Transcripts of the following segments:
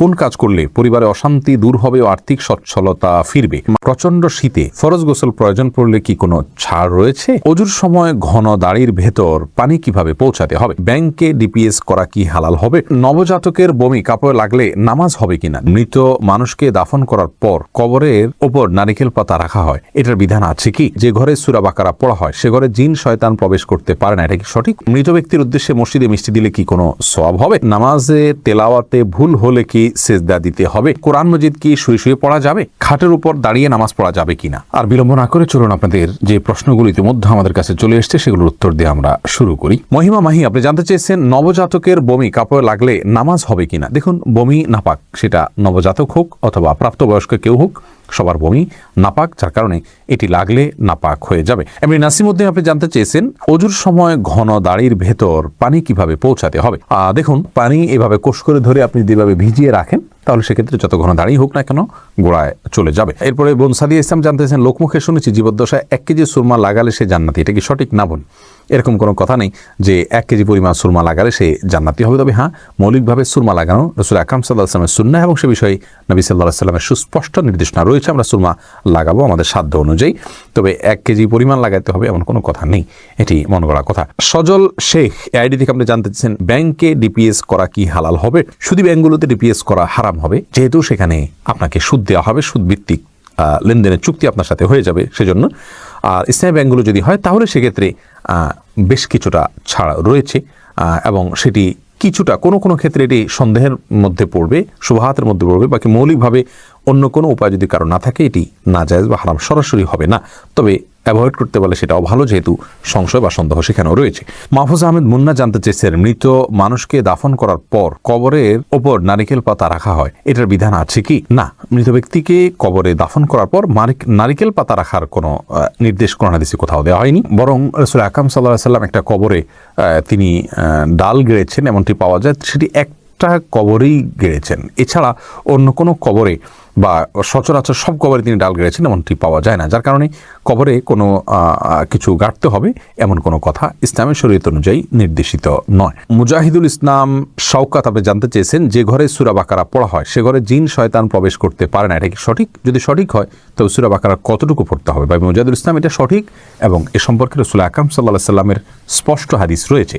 কোন কাজ করলে পরিবারে অশান্তি দূর হবে ও আর্থিক সচ্ছলতা ফিরবে? প্রচণ্ড শীতে ফরজ গোসল প্রয়োজন পড়লে কি কোনো ছাড় রয়েছে? অজুর সময় ঘন দাড়ির ভেতর পানি কীভাবে পৌঁছাতে হবে? ব্যাংকে ডিপিএস করা কি হালাল হবে? নবজাতকের বমি কাপড়ে লাগলে নামাজ হবে কিনা? মৃত মানুষকে দাফন করার পর কবরের ওপর নারিকেল পাতা রাখা হয়। এটার বিধান আছে কি? যে ঘরে সুরা বাকারা পড়া হয়, সে ঘরে জিন শয়তান প্রবেশ করতে পারে না। এটা কি সঠিক? মৃত ব্যক্তির উদ্দেশ্যে মসজিদে মিষ্টি দিলে কি কোনো সওয়াব হবে? নামাজে তেলাওয়াতে ভুল হলে কি সেজদা দিতে হবে। কোরআন মজিদ কি শুয়ে শুয়ে পড়া যাবে? খাটের উপর দাঁড়িয়ে নামাজ পড়া যাবে কিনা? আর বিলম্ব না করে চলুন আপনাদের যে প্রশ্নগুলো ইতিমধ্যে আমাদের কাছে চলে এসছে, সেগুলোর উত্তর দিয়ে আমরা শুরু করি। মহিমা মাহি, আপনি জানতে চেয়েছেন নবজাতকের বমি কাপড়ে লাগলে নামাজ হবে কিনা? দেখুন, বমি নাপাক, সেটা নবজাতক হোক অথবা প্রাপ্তবয়স্ক কেউ হোক সবার বমি, নাপাক, যার কারণে এটি লাগলে নাপাক হয়ে যাবে। এমনি নাসিমুদ্দিন, আপনি জানতে চেয়েছেন, অজুর সময় ঘন দাড়ির ভেতর পানি কীভাবে পৌঁছাতে হবে? দেখুন, পানি এভাবে কোষ করে ধরে আপনি যেভাবে ভিজিয়ে রাখেন, তাহলে সেক্ষেত্রে যত ঘন দাঁড়িয়ে হোক না কেন, গোড়ায় চলে যাবে। এরপরে বোন সাদিয়া ইসলাম জানতেছেন লোকমুখে শুনেছি জীবদ্দশায় এক কেজি সুরমা লাগালে সে জান্নাতি। এটা কি সঠিক না বোন এরকম কোনো কথা নেই যে এক কেজি পরিমাণ সুরমা লাগালে সে জান্নাতি হবে। তবে হ্যাঁ মৌলিকভাবে সুরমা লাগানো রসুল আকরাম সাল্লাহ আসলামের সুন্না এবং সে বিষয়ে নবী সাল্লাহ সাল্লামের সুস্পষ্ট নির্দেশনা রয়েছে। আমরা সুরমা লাগাবো আমাদের সাধ্য অনুযায়ী। তবে এক কেজি পরিমাণ লাগাতে হবে এমন কোনো কথা নেই। এটি মনে করা কথা। সজল শেখ আইডি থেকে আপনি জানতে চাচ্ছেন, ব্যাংকে ডিপিএস করা কি হালাল হবে? শুধু ব্যাংকগুলোতে ডিপিএস করা হারাম হবে, যেহেতু সেখানে আপনাকে সুদ দেওয়া হবে। সুদ ভিত্তিক লেনদেনের চুক্তি আপনার সাথে হয়ে যাবে। সেজন্য আর ইসলামী ব্যাংকগুলো যদি হয়, তাহলে সেক্ষেত্রে বেশ কিছুটা ছাড় রয়েছে। এবং সেটি কিছুটা, কোনো কোনো ক্ষেত্রে এটি সন্দেহের মধ্যে পড়বে, শুভাহাতের মধ্যে পড়বে, বাকি মৌলিকভাবে অন্য কোনো উপায় যদি কারও না থাকে, এটি না যায় বা হারাম সরাসরি হবে না। তবে অ্যাভয়েড করতে পারলে সেটাও ভালো, যেহেতু সংশয় বা সন্দেহ সেখানেও রয়েছে। মাহফুজ আহমেদ মুন্না জানতে চেয়েছেন, মৃত মানুষকে দাফন করার পর কবরের ওপর নারিকেল পাতা রাখা হয়, এটার বিধান আছে কি? না, মৃত ব্যক্তিকে কবরে দাফন করার পর নারিকেল পাতা রাখার কোনো নির্দেশ কোরআন হাদিসে কোথাও দেওয়া হয়নি। বরং রসুল আকাম সাল্লাহ সাল্লাম একটা কবরে তিনি ডাল গেড়েছেন, এমনটি পাওয়া যায়, সেটি একটা কবরেই গেড়েছেন। এছাড়া অন্য কোনো কবরে বা সচরাচর সব কবরে তিনি ডাল গেড়েছেন এমনটি পাওয়া যায় না। যার কারণে কবরে কোনো কিছু গাড়তে হবে এমন কোনো কথা ইসলামের শরীয়ত অনুযায়ী নির্দেশিত নয়। মুজাহিদুল ইসলাম শওকাত আপনি জানতে চেয়েছেন, যে ঘরে সুরা বাকারা পড়া হয়, সে ঘরে জিন শয়তান প্রবেশ করতে পারে না। এটা কি সঠিক? যদি সঠিক হয়, তবে সুরা বাকারা কতটুকু পড়তে হবে? বা মুজাহিদুল ইসলাম এটা সঠিক এবং এ সম্পর্কে রসুল আকরাম সাল্লাহ সাল্লামের স্পষ্ট হাদিস রয়েছে।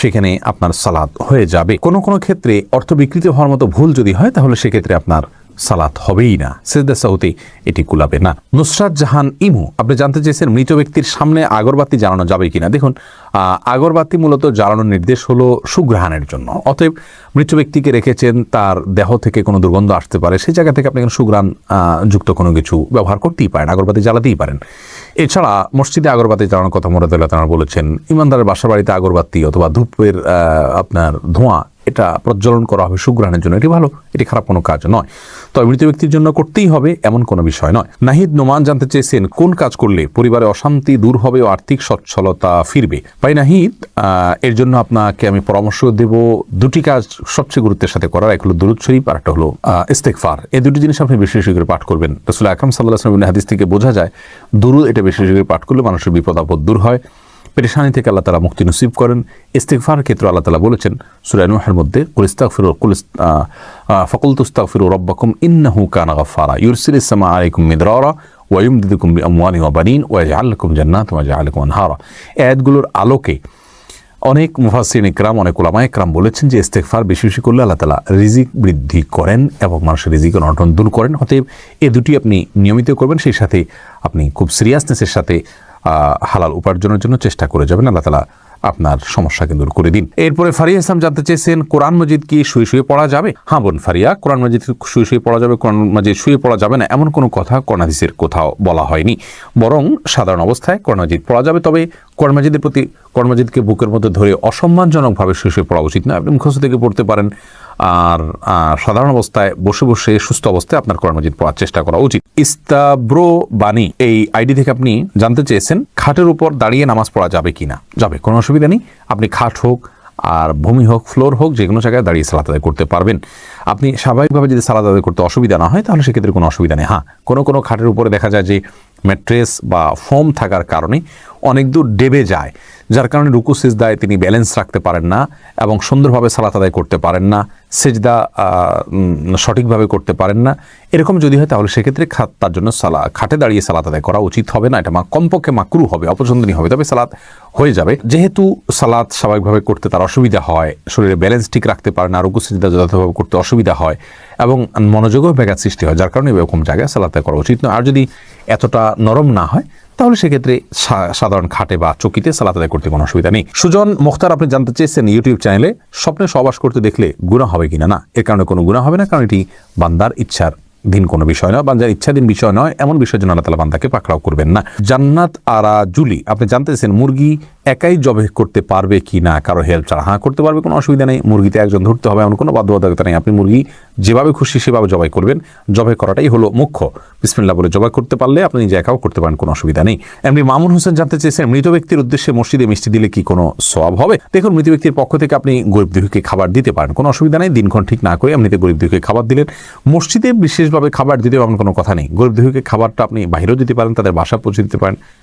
সেখানে আপনার সালাদ হয়ে যাবে। কোনো কোনো ক্ষেত্রে অর্থ বিকৃত হওয়ার মতো ভুল যদি হয়, তাহলে সেক্ষেত্রে আপনার সালাত হবেই না। সেজদা সাউতে এটি কুলাবে না। নুসরাত জাহান ইমু, আপনি জানতে চেয়েছেন মৃত ব্যক্তির সামনে আগরবাতি জানানো যাবে কিনা। দেখুন আগরবাতি মূলত জ্বালানোর নির্দেশ হলো সুগ্রহণের জন্য। অতএব মৃত ব্যক্তিকে রেখেছেন, তার দেহ থেকে কোনো দুর্গন্ধ আসতে পারে সেই জায়গা থেকে আপনি কোনো সুগ্রাণ যুক্ত কোনো কিছু ব্যবহার করতেই পারেন, আগরবাতি জ্বালাতেই পারেন। এছাড়া মসজিদে আগরবাতি জ্বালানোর কথা মোরাদুল্লাহ তারা বলেছেন, ইমানদারের বাসা বাড়িতে আগরবাতি অথবা ধূপের আপনার ধোঁয়া, এটা প্রজ্বলন করা হবে সুগ্রাণের জন্য। এটি ভালো, এটি খারাপ কোনো কাজ নয়। তবে মৃত ব্যক্তির জন্য করতেই হবে এমন কোনো বিষয় নয়। নাহিদ নোমান জানতে চেয়েছেন, কোন কাজ করলে পরিবারে অশান্তি দূর হবে ও আর্থিক সচ্ছলতা ফিরবে? ভাই নাহিদ এর জন্য আপনাকে আমি পরামর্শ দেব দুটি কাজ সবচেয়ে গুরুত্বের সাথে করার এক হলো দুরুদ শরীফ আর একটা হলো আহ, ইস্তেগফার। এই দুটি জিনিস আপনি বেশি বেশি করে পাঠ করবেন। রসুল আকরম সাল্লাহ আসলামের হাদিস থেকে বোঝা যায় দুরুদ এটা বেশি বেশি করে পাঠ করলে মানুষের বিপদ আপদ দূর হয়। পেরেশানি থেকে আল্লাহ তালা মুক্তি নসিব করেন। ইস্তেকফার ক্ষেত্রে আল্লাহ তালা বলেছেন সুরায় নুহের মধ্যে কুলিস্তাক ফিরু কুলিস ফকুল তুস্তাক ফিরু রব্বাকুম ইন্নাহু কানা গফারা ইউরসিল ইসলামা আলাইকুম মিদরারা ওয়ুমদিদুকুম বি আমওয়ালি ওয়া বানিন ওয়া ইয়াজআলুকুম জান্নাত ওয়া ইয়াজআলুকুম আনহারা আলোকে অনেক মুফাসিন ইকরাম, অনেক ওলামা ইকরাম বলেছেন যে ইস্তেকফার বেশি বেশি করলে আল্লাহ তালা রিজিক বৃদ্ধি করেন এবং মানুষের রিজিক অনটন দূর করেন। অতএব এ দুটি আপনি নিয়মিত করবেন, সেই সাথে আপনি খুব সিরিয়াসনেসের সাথে হালাল উপার্জনের জন্য চেষ্টা করে যাবেন। আল্লাহ তালা আপনার সমস্যাকে দূর করে দিন। এরপরে ফারিয়া ইসলাম জানতে চেয়েছেন, কোরআন মজিদ কি শুয়ে শুয়ে পড়া যাবে? হ্যাঁ বোন ফারিয়া, কোরআন মজিদ শুয়ে শুয়ে পড়া যাবে, কোরআন মজিদ শুয়ে পড়া যাবে না, এমন কোনো কথা কোরআন কোথাও বলা হয়নি। বরং সাধারণ অবস্থায় কোরআন মজিদ পড়া যাবে, তবে কোরআন মজিদের প্রতি, কোরআন মজিদকে বুকের মধ্যে ধরে অসম্মানজনকভাবে শুয়ে শুয়ে পড়া উচিত না। আপনি মুখস্থ থেকে পড়তে পারেন আর সাধারণ অবস্থায় বসে বসে সুস্থ অবস্থায় আপনার কোরআন মজিদ পড়ার চেষ্টা করা উচিত। ইস্তাব্রো বাণী এই আইডি থেকে আপনি জানতে চেয়েছেন খাটের উপর দাঁড়িয়ে নামাজ পড়া যাবে কিনা। যাবে, কোনো অসুবিধা নেই। আপনি খাট হোক, আর ভূমি হোক, ফ্লোর হোক যে কোনো জায়গায় দাঁড়িয়ে সালাত আদায় করতে পারবেন। আপনি স্বাভাবিকভাবে যদি সালাত আদায় করতে অসুবিধা না হয়, তাহলে সেক্ষেত্রে কোনো অসুবিধা নেই। হ্যাঁ কোনো কোনো খাটের উপরে দেখা যায় যে ম্যাট্রেস বা ফোম থাকার কারণে অনেক দূর ডেবে যায়, যার কারণে রুকু সিজদায় তিনি ব্যালেন্স রাখতে পারেন না এবং সুন্দরভাবে সালাত আদায় করতে পারেন না, সেজদা সঠিকভাবে করতে পারেন না। এরকম যদি হয় তাহলে সেক্ষেত্রে খাত তার জন্য সালা, খাটে দাঁড়িয়ে সালাত আদায় করা উচিত হবে না, এটা মা, কমপক্ষে মাকরু হবে, অপছন্দনীয় হবে, তবে সালাত হয়ে যাবে। যেহেতু সালাত স্বাভাবিকভাবে করতে তার অসুবিধা হয়, শরীরে ব্যালেন্স ঠিক রাখতে পারে না, রুকু সিজদা যথাযথভাবে করতে অসুবিধা হয় এবং মনোযোগও ব্যাঘাত সৃষ্টি হয়, যার কারণে এরকম জায়গায় সালাত করা উচিত নয়। আর যদি এতটা নরম না হয়, তাহলে সেক্ষেত্রে সাধারণ খাটে বা চকিতে সালাত আদায় করতে কোনো অসুবিধা নেই। সুজন মুখতার, আপনি জানতে চেয়েছেন ইউটিউব চ্যানেলে স্বপ্নে সবাস করতে দেখলে গুণা হবে কিনা? না, এর কারণে কোনো গুণা হবে না, কারণ এটি বান্দার ইচ্ছার দিন কোনো বিষয় নয়। বান্দার ইচ্ছাধীন বিষয় নয়, এমন বিষয় জন্য আল্লাহ তালা বান্দাকে পাকড়াও করবেন না। জান্নাত আরা জুলি আপনি জানতে চেয়েছেন মুরগি একাই জবে করতে পারবে কি না, কারও হেল্প ছাড়া। হ্যাঁ করতে পারবে, কোনো অসুবিধা নেই। মুরগিতে একজন ধরতে হবে, এমন কোনো বাধ্যবাধকতা নেই। আপনি মুরগি যেভাবে খুশি সেভাবে জবাই করবেন। জবাই করাটাই হলো মুখ্য। বিসমিল্লা বলে জবাই করতে পারলে আপনি নিজে একাও করতে পারেন, কোনো অসুবিধা নেই। এমনি মামুন হোসেন জানতে চেয়েছেন, মৃত ব্যক্তির উদ্দেশ্যে মসজিদে মিষ্টি দিলে কি কোনো সওয়াব হবে? দেখুন, মৃত ব্যক্তির পক্ষ থেকে আপনি গরিব দুঃখীকে খাবার দিতে পারেন, কোনো অসুবিধা নেই। দিনক্ষণ ঠিক না করে এমনিতে গরিব খাবার দিলেন। মসজিদে বিশেষভাবে খাবার দিতে এমন কোনো কথা নেই। গরিব খাবারটা আপনি বাইরেও দিতে পারেন, তাদের বাসা পৌঁছে দিতে পারেন।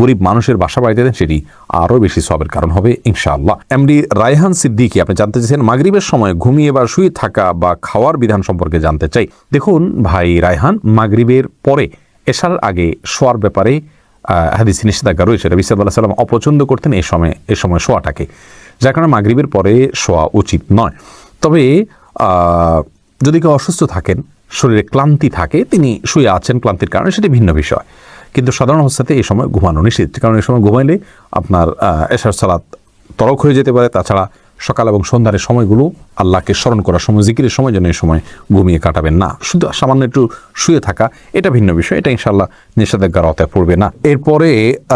গরিব মানুষের বাসা বাড়িতে দেন, সেটি আরও বেশি সবের কারণ হবে, ইনশাআল্লাহ। এমডি রায়হান সিদ্দিকি, আপনি জানতে চেয়েছেন মাগরিবের সময় ঘুমিয়ে বা শুয়ে থাকা বা খাওয়ার বিধান সম্পর্কে জানতে চাই। দেখুন ভাই রায়হান, মাগরিবের পরে এশার আগে শোয়ার ব্যাপারে হাদিসে নিষেধাজ্ঞা রয়েছে। রবি সাল্লাহ সাল্লাম অপছন্দ করতেন এই সময় এ সময় শোয়াটাকে। যার কারণে মাগরিবের পরে শোয়া উচিত নয়। তবে যদি কেউ অসুস্থ থাকেন, শরীরে ক্লান্তি থাকে, তিনি শুয়ে আছেন, ক্লান্তির কারণে সেটি ভিন্ন বিষয়। কিন্তু সাধারণ অবস্থাতে এই সময় ঘুমানো নিষিদ্ধ। কারণ এই সময় ঘুমাইলে আপনার এশার সালাত তরক হয়ে যেতে পারে। তাছাড়া সকাল এবং সন্ধ্যার সময়গুলো আল্লাহকে স্মরণ করার সময়, জিকিরের সময় যেন এই সময় ঘুমিয়ে কাটাবেন না। শুধু সামান্য একটু শুয়ে থাকা, এটা ভিন্ন বিষয়। এটা ইনশাল্লাহ নিষেধাজ্ঞার আওতায় পড়বে না। এরপরে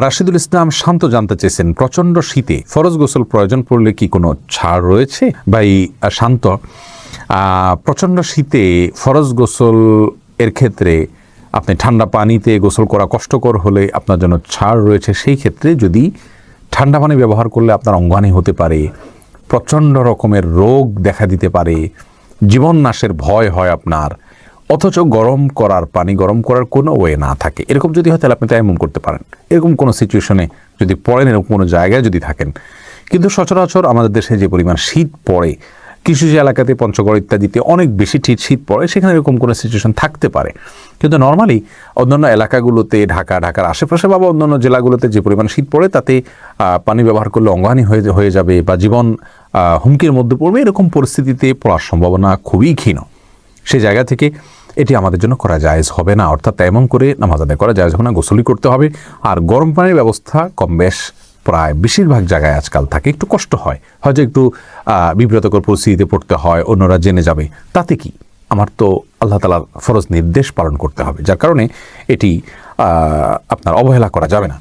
রাশিদুল ইসলাম শান্ত জানতে চেয়েছেন, প্রচণ্ড শীতে ফরজ গোসল প্রয়োজন পড়লে কি কোনো ছাড় রয়েছে? বা এই শান্ত প্রচণ্ড শীতে ফরজ গোসল এর ক্ষেত্রে আপনি ঠান্ডা পানিতে গোসল করা কষ্টকর হলে আপনার জন্য ছাড় রয়েছে, সেই ক্ষেত্রে যদি ঠান্ডা পানি ব্যবহার করলে আপনার অঙ্গানি হতে পারে, প্রচণ্ড রকমের রোগ দেখা দিতে পারে জীবন নাশের ভয় হয় আপনার, অথচ গরম করার পানি গরম করার কোনো ওয়ে না থাকে। এরকম যদি হয় তাহলে আপনি তাই এমন করতে পারেন। এরকম কোনো সিচুয়েশনে যদি পড়েন, এরকম কোনো জায়গায় যদি থাকেন। কিন্তু সচরাচর আমাদের দেশে যে পরিমাণ শীত পড়ে কিছু কিছু এলাকাতে পঞ্চগড় ইত্যাদিতে অনেক বেশি ঠিক শীত পড়ে, সেখানে এরকম কোনো সিচুয়েশন থাকতে পারে। কিন্তু নর্মালি অন্যান্য এলাকাগুলোতে, ঢাকা, ঢাকার আশেপাশে বা অন্যান্য জেলাগুলোতে যে পরিমাণ শীত পড়ে, তাতে পানি ব্যবহার করলে অঙ্গহানি হয়ে হয়ে যাবে বা জীবন হুমকির মধ্যে পড়বে, এরকম পরিস্থিতিতে পড়ার সম্ভাবনা খুবই ক্ষীণ সে জায়গা থেকে এটি আমাদের জন্য করা জায়েজ হবে না। অর্থাৎ এমন করে নামাজ আদায় করা জায়েজ হবে না গোসলি করতে হবে। আর গরম পানির ব্যবস্থা কম বেশ প্রায় বেশিরভাগ জায়গায় আজকাল থাকে, একটু কষ্ট হয়। হয়তো একটু বিব্রতকর পরিস্থিতিতে পড়তে হয়, অন্যরা জেনে যাবে। তাতে কি? আমার তো আল্লাহ তালার ফরজ নির্দেশ পালন করতে হবে, যার কারণে এটি আপনার অবহেলা করা যাবে না।